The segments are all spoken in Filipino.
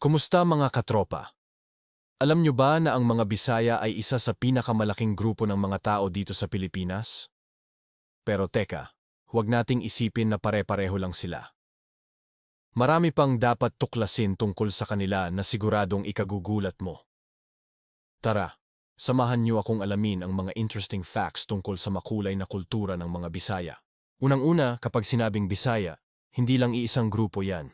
Kumusta mga katropa? Alam nyo ba na ang mga Bisaya ay isa sa pinakamalaking grupo ng mga tao dito sa Pilipinas? Pero teka, huwag nating isipin na pare-pareho lang sila. Marami pang dapat tuklasin tungkol sa kanila na siguradong ikagugulat mo. Tara, samahan niyo akong alamin ang mga interesting facts tungkol sa makulay na kultura ng mga Bisaya. Unang-una, kapag sinabing Bisaya, hindi lang iisang grupo yan.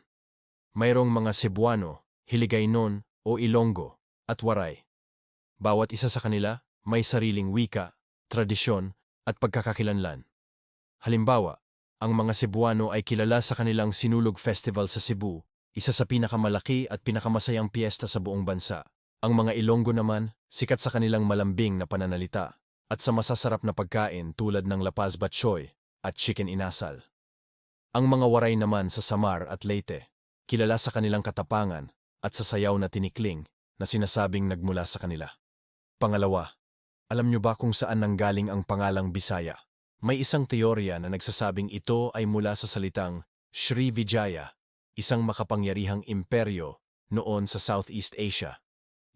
Mayroong mga Cebuano, Hiligaynon o Ilonggo at Waray. Bawat isa sa kanila may sariling wika, tradisyon at pagkakakilanlan. Halimbawa, ang mga Cebuano ay kilala sa kanilang Sinulog Festival sa Cebu, isa sa pinakamalaki at pinakamasayang piyesta sa buong bansa. Ang mga Ilonggo naman, sikat sa kanilang malambing na pananalita at sa masasarap na pagkain tulad ng lapaz batchoy at chicken inasal. Ang mga Waray naman sa Samar at Leyte, kilala sa kanilang katapangan at sa sayaw na tinikling na sinasabing nagmula sa kanila. Pangalawa, alam nyo ba kung saan nanggaling ang pangalang Bisaya? May isang teorya na nagsasabing ito ay mula sa salitang Sri Vijaya, isang makapangyarihang imperyo noon sa Southeast Asia.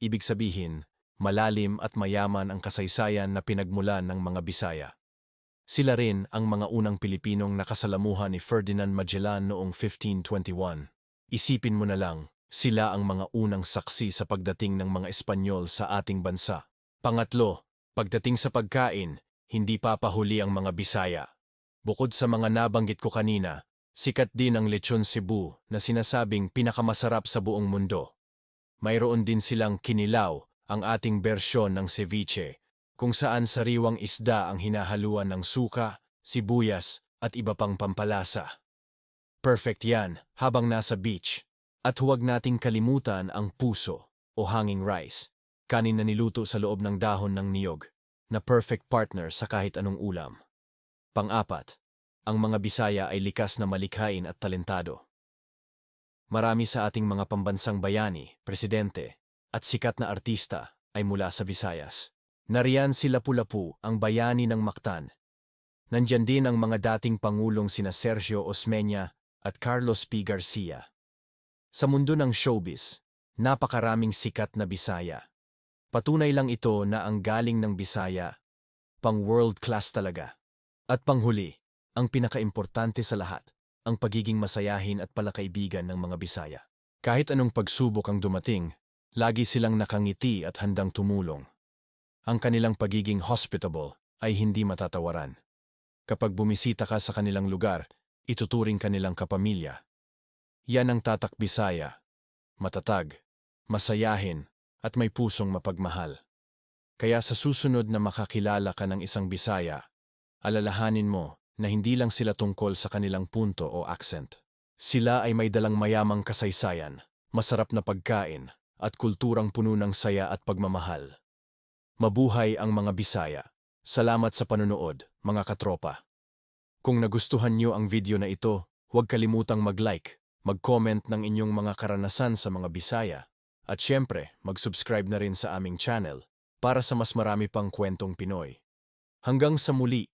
Ibig sabihin, malalim at mayaman ang kasaysayan na pinagmulan ng mga Bisaya. Sila rin ang mga unang Pilipinong nakasalamuhan ni Ferdinand Magellan noong 1521. Isipin mo na lang, sila ang mga unang saksi sa pagdating ng mga Espanyol sa ating bansa. Pangatlo, pagdating sa pagkain, hindi papahuli ang mga Bisaya. Bukod sa mga nabanggit ko kanina, sikat din ang lechon Cebu na sinasabing pinakamasarap sa buong mundo. Mayroon din silang kinilaw, ang ating bersyon ng ceviche, kung saan sariwang isda ang hinahaluan ng suka, sibuyas at iba pang pampalasa. Perfect yan habang nasa beach. At huwag nating kalimutan ang puso o hanging rice, kanin na niluto sa loob ng dahon ng niyog, na perfect partner sa kahit anong ulam. Pang-apat, ang mga Bisaya ay likas na malikhain at talentado. Marami sa ating mga pambansang bayani, presidente, at sikat na artista ay mula sa Visayas. Nariyan si Lapu-Lapu, ang bayani ng Mactan. Nandyan din ang mga dating pangulong sina Sergio Osmeña at Carlos P. Garcia. Sa mundo ng showbiz, napakaraming sikat na Bisaya. Patunay lang ito na ang galing ng Bisaya, pang world class talaga. At panghuli, ang pinakaimportante sa lahat, ang pagiging masayahin at palakaibigan ng mga Bisaya. Kahit anong pagsubok ang dumating, lagi silang nakangiti at handang tumulong. Ang kanilang pagiging hospitable ay hindi matatawaran. Kapag bumisita ka sa kanilang lugar, ituturing kanilang kapamilya. Yan ang tatak Bisaya. Matatag, masayahin, at may pusong mapagmahal. Kaya sa susunod na makakilala ka ng isang Bisaya, alalahanin mo na hindi lang sila tungkol sa kanilang punto o accent. Sila ay may dalang mayamang kasaysayan, masarap na pagkain, at kulturang puno ng saya at pagmamahal. Mabuhay ang mga Bisaya. Salamat sa panunood, mga katropa. Kung nagustuhan niyo ang video na ito, huwag kalimutang mag-like, mag-comment ng inyong mga karanasan sa mga Bisaya, at syempre, mag-subscribe na rin sa aming channel para sa mas marami pang kwentong Pinoy. Hanggang sa muli,